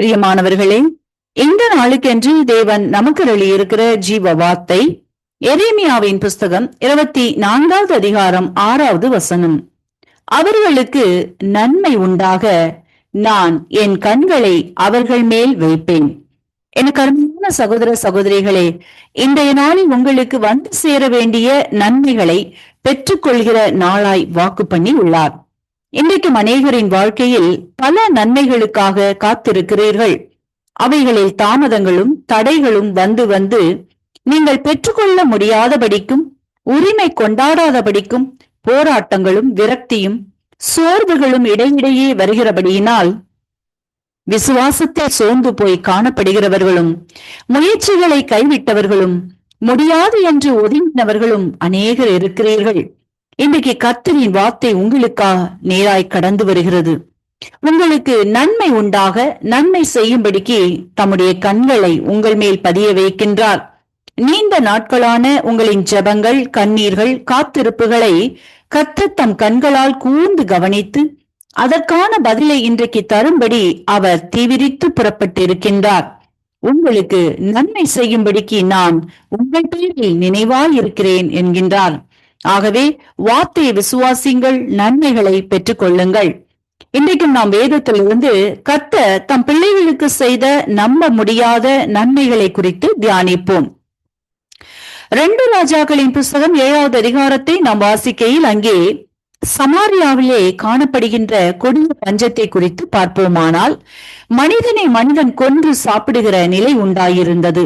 பிரியமானவர்களே இந்த நாளுக்கென்று தேவன் நமக்கு இருக்கிற ஜீவ வார்த்தை எரேமியாவின் புஸ்தகம் இருபத்தி நான்காவது அதிகாரம் ஆறாவது வசனம். அவர்களுக்கு நன்மை உண்டாக நான் என் கண்களை அவர்கள் மேல் வைப்பேன். எனக்கு அருமையான சகோதர சகோதரிகளே இன்றைய நாளில் உங்களுக்கு வந்து சேர வேண்டிய நன்மைகளை பெற்றுக்கொள்கிற நாளாய் வாக்கு பண்ணி உள்ளார். இன்றைக்கும் அநேகரின் வாழ்க்கையில் பல நன்மைகளுக்காக காத்திருக்கிறீர்கள். அவைகளில் தாமதங்களும் தடைகளும் வந்து வந்து நீங்கள் பெற்றுக்கொள்ள முடியாதபடிக்கும் உரிமை கொண்டாடாதபடிக்கும் போராட்டங்களும் விரக்தியும் சோர்வுகளும் இடையிடையே வருகிறபடியினால் விசுவாசத்தை சோர்ந்து போய் காணப்படுகிறவர்களும் முயற்சிகளை கைவிட்டவர்களும் முடியாது என்று ஒதுங்கினவர்களும் அநேகர் இருக்கிறீர்கள். இன்றைக்கு கத்தரின் வார்த்தை உங்களுக்கா நேராய் கடந்து வருகிறது. உங்களுக்கு நன்மை உண்டாக நன்மை செய்யும்படிக்கு தம்முடைய கண்களை உங்கள் மேல் பதிய வைக்கின்றார். நீண்ட நாட்களான உங்களின் ஜெபங்கள் கண்ணீர்கள் காத்திருப்புகளை கத்து தம் கண்களால் கூர்ந்து கவனித்து அதற்கான பதிலை இன்றைக்கு தரும்படி அவர் தீவிரித்து புறப்பட்டிருக்கின்றார். உங்களுக்கு நன்மை செய்யும்படிக்கு நான் உங்கள் பேரில் நினைவாய் இருக்கிறேன் என்கின்றார். ஆகவே வார்த்தையை விசுவாசிங்கள் நன்மைகளை பெற்றுக் கொள்ளுங்கள் இன்றைக்கும் நாம் வேதத்திலிருந்து கத்த தம் பிள்ளைகளுக்கு செய்த நம்ப முடியாத நன்மைகளை குறித்து தியானிப்போம். ரெண்டு ராஜாக்களின் புஸ்தகம் ஏழாவது அதிகாரத்தை நாம் வாசிக்கையில் அங்கே சமாரியாவிலே காணப்படுகின்ற கொடிய பஞ்சத்தை குறித்து பார்ப்போமானால் மனிதனை மனிதன் கொன்று சாப்பிடுகிற நிலை உண்டாயிருந்தது.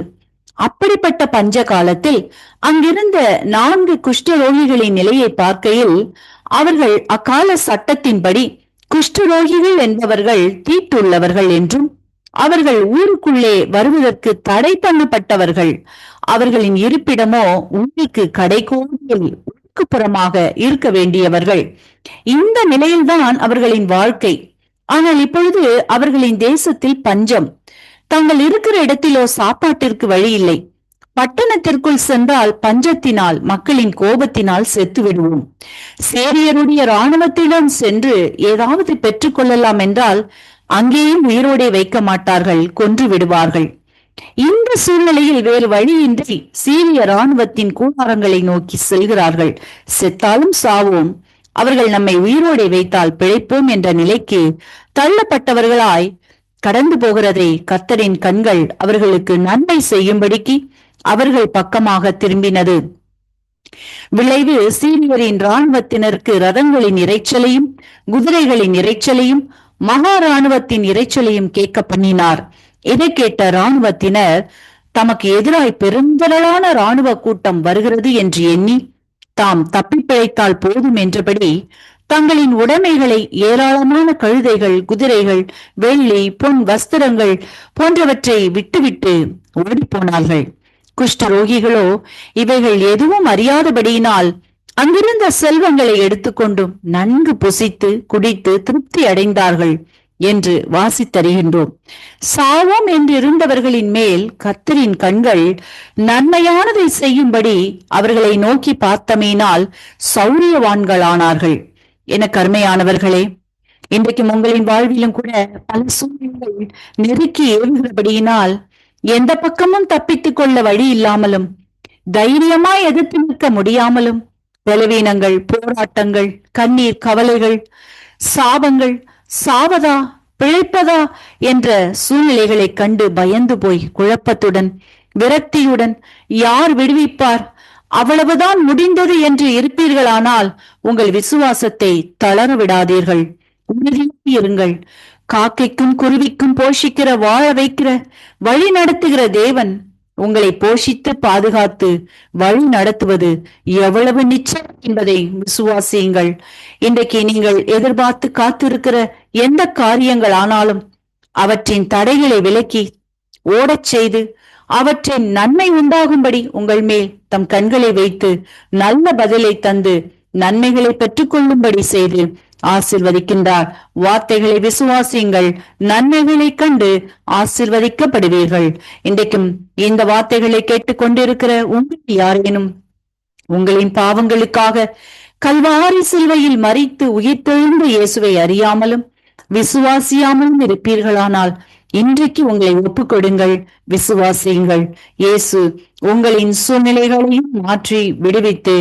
அப்படிப்பட்ட பஞ்ச காலத்தில் அங்கிருந்த நான்கு குஷ்டரோகிகளின் நிலையை பார்க்கையில் அவர்கள் அக்கால சட்டத்தின்படி குஷ்டரோகிகள் என்பவர்கள் தீட்டுள்ளவர்கள் என்றும் அவர்கள் ஊருக்குள்ளே வருவதற்கு தடை பண்ணப்பட்டவர்கள் அவர்களின் இருப்பிடமோ ஊருக்கு கடைகோடியில் உட்குப்புறமாக இருக்க வேண்டியவர்கள். இந்த நிலையில்தான் அவர்களின் வாழ்க்கை. ஆனால் இப்பொழுது அவர்களின் தேசத்தில் பஞ்சம். தாங்கள் இருக்கிற இடத்திலோ சாப்பாட்டிற்கு வழி இல்லை. பட்டணத்திற்குள் சென்றால் பஞ்சத்தினால் மக்களின் கோபத்தினால் செத்து விடுவோம் சேரியருடைய ராணுவத்திடம் சென்று ஏதாவது பெற்றுக்கொள்ளலாம் என்றால் அங்கேயும் உயிரோடே வைக்க மாட்டார்கள் கொன்று விடுவார்கள். இந்த சூழ்நிலையில் வேறு வழியின்றி சீரிய ராணுவத்தின் கூடாரங்களை நோக்கி செல்கிறார்கள். செத்தாலும் சாவோம். அவர்கள் நம்மை உயிரோடே வைத்தால் பிழைப்போம் என்ற நிலைக்கு தள்ளப்பட்டவர்களாய் கடந்து போகிறதை கத்தரின் கண்கள் அவர்களுக்கு நன்மை செய்யும்படிக்கு அவர்கள் பக்கமாக திரும்பினது. விளைவு சீனியரின் இராணுவத்தினருக்கு ரதங்களின் இறைச்சலையும் குதிரைகளின் இறைச்சலையும் மகா ராணுவத்தின் இறைச்சலையும் கேட்க பண்ணினார். இதை கேட்ட ராணுவத்தினர் தமக்கு எதிராய் பெருந்தரளான ராணுவ கூட்டம் வருகிறது என்று எண்ணி தாம் தப்பி பிழைத்தால் போதும் என்றபடி தங்களின் உடைமைகளை ஏராளமான கழுதைகள் குதிரைகள் வெள்ளி பொன் வஸ்திரங்கள் போன்றவற்றை விட்டுவிட்டு ஓடிப்போனார்கள். குஷ்டரோகிகளோ இவைகள் எதுவும் அறியாதபடியினால் அங்கிருந்த செல்வங்களை எடுத்துக்கொண்டும் நன்கு புசித்து குடித்து திருப்தி அடைந்தார்கள் என்று வாசித்தறிகின்றோம். சாவோம் என்று இருந்தவர்களின் மேல் கத்தரின் கண்கள் நன்மையானதை செய்யும்படி அவர்களை நோக்கி பார்த்தமையினால் சௌரியவான்களானார்கள். என கருமையானவர்களே இன்றைக்கும் உங்களின் வாழ்விலும் கூட பல சூழ்நிலைகள் நெருக்கி ஏறுகிறபடியினால் எந்த பக்கமும் தப்பித்துக் கொள்ள வழி இல்லாமலும் தைரியமா எதிர்த்து நிற்க முடியாமலும் பலவீனங்கள் போராட்டங்கள் கண்ணீர் கவலைகள் சாபங்கள் சாவதா பிழைப்பதா என்ற சூழ்நிலைகளை கண்டு பயந்து போய் குழப்பத்துடன் விரக்தியுடன் யார் விடுவிப்பார்? அவ்வளவுதான் முடிந்தது என்று இருப்பீர்களானால் உங்கள் விசுவாசத்தை தளர விடாதீர்கள் இருங்கள். காக்கைக்கும் குருவிக்கும் போஷிக்கிற வாழ வைக்கிற வழி நடத்துகிற தேவன் உங்களை போஷித்து பாதுகாத்து வழி நடத்துவது எவ்வளவு நிச்சயம் என்பதை விசுவாசியுங்கள். இன்றைக்கு நீங்கள் எதிர்பார்த்து காத்திருக்கிற எந்த காரியங்கள் ஆனாலும் அவற்றின் தடைகளை விலக்கி ஓடச் செய்து அவற்றின் நன்மை உண்டாகும்படி உங்கள் மேல் தம் கண்களை வைத்து நல்ல பதிலை தந்து நன்மைகளை பெற்றுக்கொள்ளும்படி செய்து ஆசிர்வதிக்கின்றார். வார்த்தைகளை விசுவாசியுங்கள். நன்மைகளை கண்டு ஆசிர்வதிக்கப்படுவீர்கள். இன்றைக்கும் இந்த வார்த்தைகளை கேட்டுக்கொண்டிருக்கிற உங்கள் யாரேனும் உங்களின் பாவங்களுக்காக கல்வாரி சிலுவையில் மறித்து உயிர்த்தெழுந்த இயேசுவை அறியாமலும் விசுவாசியாமலும் இருப்பீர்களானால் இன்றைக்கு உங்களை ஒப்புக்கொடுங்கள் விசுவாசியுங்கள். இயேசு உங்களின் சூழ்நிலைகளையும் மாற்றி விடுவித்து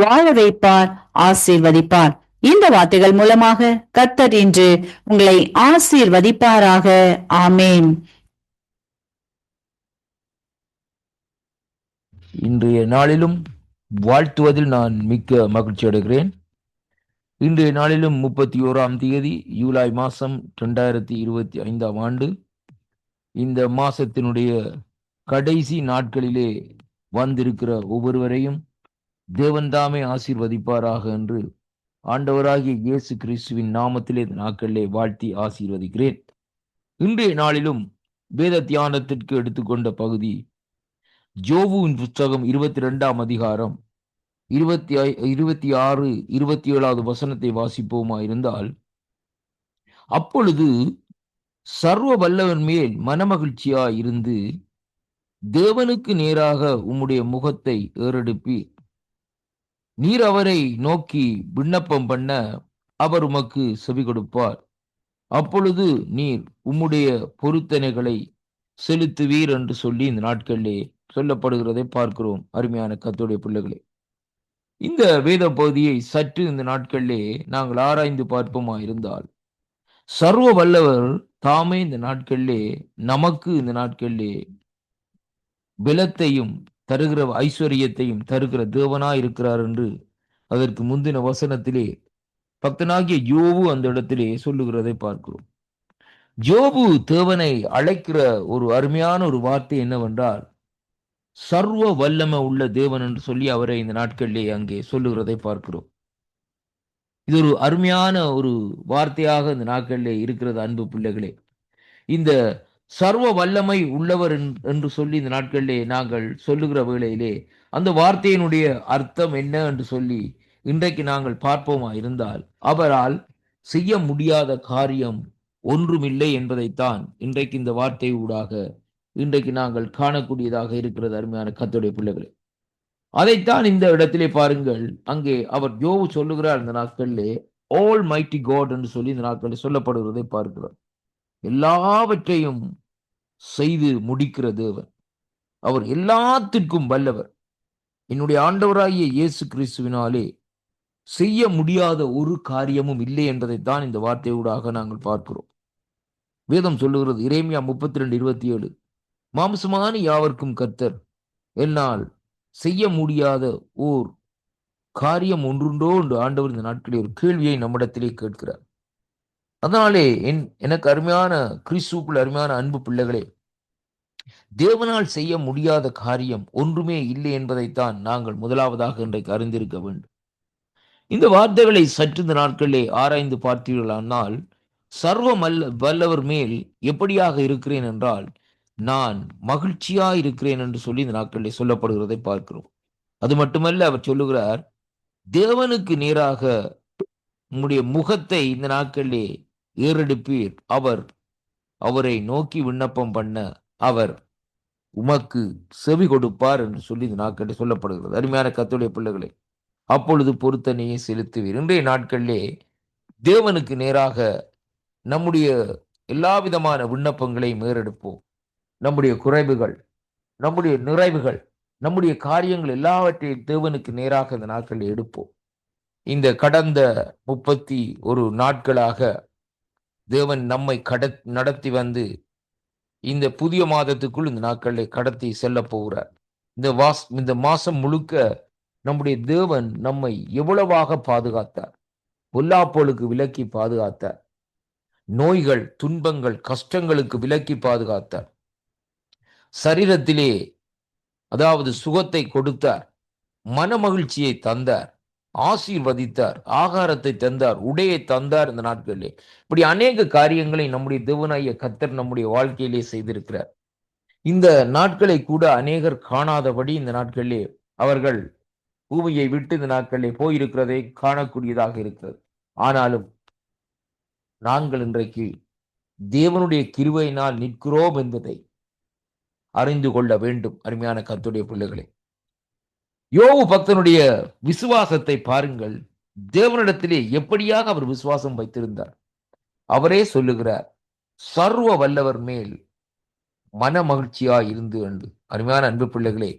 வாழ வைப்பார் ஆசீர்வதிப்பார். இந்த வார்த்தைகள் மூலமாக கத்தர் இன்று உங்களை ஆசீர்வதிப்பாராக. ஆமேன். இன்றைய நாளிலும் வாழ்த்துவதில் நான் மிக்க மகிழ்ச்சி அடைகிறேன். இன்றைய நாளிலும் முப்பத்தி ஓராம் தேதி ஜூலை மாதம் ரெண்டாயிரத்தி இருபத்தி ஐந்தாம் ஆண்டு இந்த மாசத்தினுடைய கடைசி நாட்களிலே வந்திருக்கிற ஒவ்வொருவரையும் தேவன்தாமே ஆசீர்வதிப்பாராக என்று ஆண்டவராகிய இயேசு கிறிஸ்துவின் நாமத்திலே நாட்களிலே வாழ்த்தி ஆசீர்வதிக்கிறேன். இன்றைய நாளிலும் வேத தியானத்திற்கு எடுத்துக்கொண்ட பகுதி ஜோவுவின் புஸ்தகம் இருபத்தி ரெண்டாம் அதிகாரம் இருபத்தி ஐ- இருபத்தி ஆறு இருபத்தி ஏழாவது வசனத்தை வாசிப்போமா இருந்தால் அப்பொழுது சர்வ வல்லவன் மேல் மனமகிழ்ச்சியா இருந்து தேவனுக்கு நேராக உம்முடைய முகத்தை ஏறெடுப்பி நீர் அவரை நோக்கி விண்ணப்பம் பண்ண அவர் உமக்கு செவி கொடுப்பார். அப்பொழுது நீர் உம்முடைய பொருத்தனைகளை செலுத்துவீர் என்று சொல்லி இந்த நாட்களிலே சொல்லப்படுகிறதை பார்க்கிறோம் அருமையான கத்துடைய பிள்ளைகளே. இந்த வேத பகுதியை சற்று இந்த நாட்களிலே நாங்கள் ஆராய்ந்து பார்ப்போமா இருந்தால் சர்வ வல்லவர் தாமே இந்த நாட்களிலே நமக்கு இந்த நாட்களிலே பலத்தையும் தருகிற ஐஸ்வர்யத்தையும் தருகிற தேவனா இருக்கிறார் என்று அதற்கு முந்தின வசனத்திலே பக்தனாகிய யோபு அந்த இடத்திலே சொல்லுகிறதை பார்க்கிறோம். ஜோபு தேவனை அழைக்கிற ஒரு அருமையான ஒரு வார்த்தை என்னவென்றால் சர்வ வல்லமை உள்ள தேவன் என்று சொல்லி அவரை இந்த நாட்களிலே அங்கே சொல்லுகிறதை பார்க்கிறோம். இது ஒரு அருமையான ஒரு வார்த்தையாக இந்த நாட்களிலே இருக்கிறது அன்பு பிள்ளைகளே. இந்த சர்வ வல்லமை உள்ளவர் என்- என்று சொல்லி இந்த நாட்களிலே நாங்கள் சொல்லுகிற வேளையிலே அந்த வார்த்தையினுடைய அர்த்தம் என்ன என்று சொல்லி இன்றைக்கு நாங்கள் பார்ப்போமா இருந்தால் அவரால் செய்ய முடியாத காரியம் ஒன்றுமில்லை என்பதைத்தான் இன்றைக்கு இந்த வார்த்தை ஊடாக இன்றைக்கு நாங்கள் காணக்கூடியதாக இருக்கிறது அருமையான கத்தோடைய பிள்ளைகளே. அதைத்தான் இந்த இடத்திலே பாருங்கள். அங்கே அவர் ஜோவு சொல்லுகிறார் இந்த நாட்களிலே ஆல் மைட்டி காட் என்று சொல்லி இந்த நாட்களில் சொல்லப்படுகிறதை பார்க்கிறோம். எல்லாவற்றையும் செய்து முடிக்கிற தேவன். அவர் எல்லாத்திற்கும் வல்லவர். என்னுடைய ஆண்டவராகிய இயேசு கிறிஸ்துவினாலே செய்ய முடியாத ஒரு காரியமும் இல்லை என்பதைத்தான் இந்த வார்த்தையூடாக நாங்கள் பார்க்கிறோம். வேதம் சொல்லுகிறது இறைமையா முப்பத்தி ரெண்டு இருபத்தி ஏழு. மாம்சமான யாவர்க்கும் கர்த்தர். என்னால் செய்ய முடியாத ஓர் காரியம் ஒன்றுண்டோ என்று ஆண்டவர் இந்த நாட்களில் ஒரு கேள்வியை நம்மிடத்திலே கேட்கிறார். அதனாலே என் எனக்கு அருமையான கிறிஸ்துக்குள் அருமையான அன்பு பிள்ளைகளே தேவனால் செய்ய முடியாத காரியம் ஒன்றுமே இல்லை என்பதைத்தான் நாங்கள் முதலாவதாக இன்றைக்கு அறிந்திருக்க வேண்டும். இந்த வார்த்தைகளை சற்று இந்த நாட்களிலே ஆராய்ந்து பார்த்தீர்களானால் சர்வ மல்ல வல்லவர் மேல் எப்படியாக இருக்கிறேன் என்றால் நான் மகிழ்ச்சியா இருக்கிறேன் என்று சொல்லி இந்த நாட்களில் சொல்லப்படுகிறதை பார்க்கிறோம். அது மட்டுமல்ல அவர் சொல்லுகிறார் தேவனுக்கு நேராக உம்முடைய முகத்தை இந்த நாட்களிலே ஏறெடுப்பீர். அவர் அவரை நோக்கி விண்ணப்பம் பண்ண அவர் உமக்கு செவி கொடுப்பார் என்று சொல்லி இந்த நாட்களில் சொல்லப்படுகிறது. அருமையான கத்துடைய பிள்ளைகளை அப்பொழுது பொருத்தனையை செலுத்துவீர். இன்றைய நாட்களிலே தேவனுக்கு நேராக நம்முடைய எல்லா விதமான விண்ணப்பங்களையும் ஏறெடுப்போம். நம்முடைய குறைவுகள் நம்முடைய நிறைவுகள் நம்முடைய காரியங்கள் எல்லாவற்றையும் தேவனுக்கு நேராக இந்த நாட்களில் எடுப்போம். இந்த கடந்த முப்பத்தி ஒரு நாட்களாக தேவன் நம்மை கட நடத்தி வந்து இந்த புதிய மாதத்துக்குள் இந்த நாட்களை கடத்தி செல்ல போகிறார். இந்த வாஸ் இந்த மாசம் முழுக்க நம்முடைய தேவன் நம்மை எவ்வளவாக பாதுகாத்தார்? பொல்லாப்போலுக்கு விலக்கி பாதுகாத்தார். நோய்கள் துன்பங்கள் கஷ்டங்களுக்கு விலக்கி பாதுகாத்தார். சரீரத்திலே அதாவது சுகத்தை கொடுத்தார் மன மகிழ்ச்சியை தந்தார் ஆசீர்வதித்தார் ஆகாரத்தை தந்தார் உடையை தந்தார் இந்த நாட்களிலே. இப்படி அநேக காரியங்களை நம்முடைய தேவனாய கத்தர் நம்முடைய வாழ்க்கையிலே செய்திருக்கிறார். இந்த நாட்களை கூட அநேகர் காணாதபடி இந்த நாட்களிலே அவர்கள் பூமியை விட்டு இந்த நாட்களிலே போயிருக்கிறதை காணக்கூடியதாக இருக்கிறது. ஆனாலும் நாங்கள் இன்றைக்கு தேவனுடைய கிருவையினால் நிற்கிறோம் என்பதை அறிந்து கொள்ள வேண்டும். அருமையான கத்துடைய பிள்ளைகளே. யோவு பக்தனுடைய விசுவாசத்தை பாருங்கள். தேவனிடத்திலே எப்படியாக அவர் விசுவாசம் வைத்திருந்தார்? அவரே சொல்லுகிறார் சர்வ வல்லவர் மேல் மன மகிழ்ச்சியா இருந்து என்று அருமையான அன்பு பிள்ளைகளே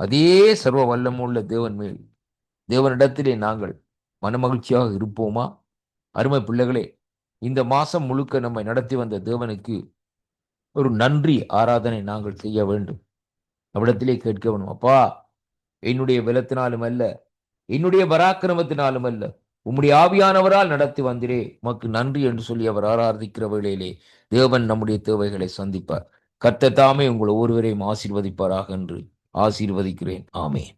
அதே சர்வ வல்லமுள்ள தேவன் மேல் தேவனிடத்திலே நாங்கள் மன மகிழ்ச்சியாக இருப்போமா? அருமை பிள்ளைகளே இந்த மாசம் முழுக்க நம்மை நடத்தி வந்த தேவனுக்கு ஒரு நன்றி ஆராதனை நாங்கள் செய்ய வேண்டும். அவ்விடத்திலே கேட்க வேணும் அப்பா என்னுடைய பலத்தினாலும் அல்ல என்னுடைய பராக்கிரமத்தினாலும் அல்ல உம்முடைய ஆவியானவரால் நடத்தி வந்திரே உமக்கு நன்றி என்று சொல்லி அவர் ஆராதிக்கிற வேளையிலே தேவன் நம்முடைய தேவைகளை சந்திப்பார். கர்த்த தாமே உங்கள் ஒருவரையும் ஆசீர்வதிப்பாராக என்று ஆசீர்வதிக்கிறேன். ஆமேன்.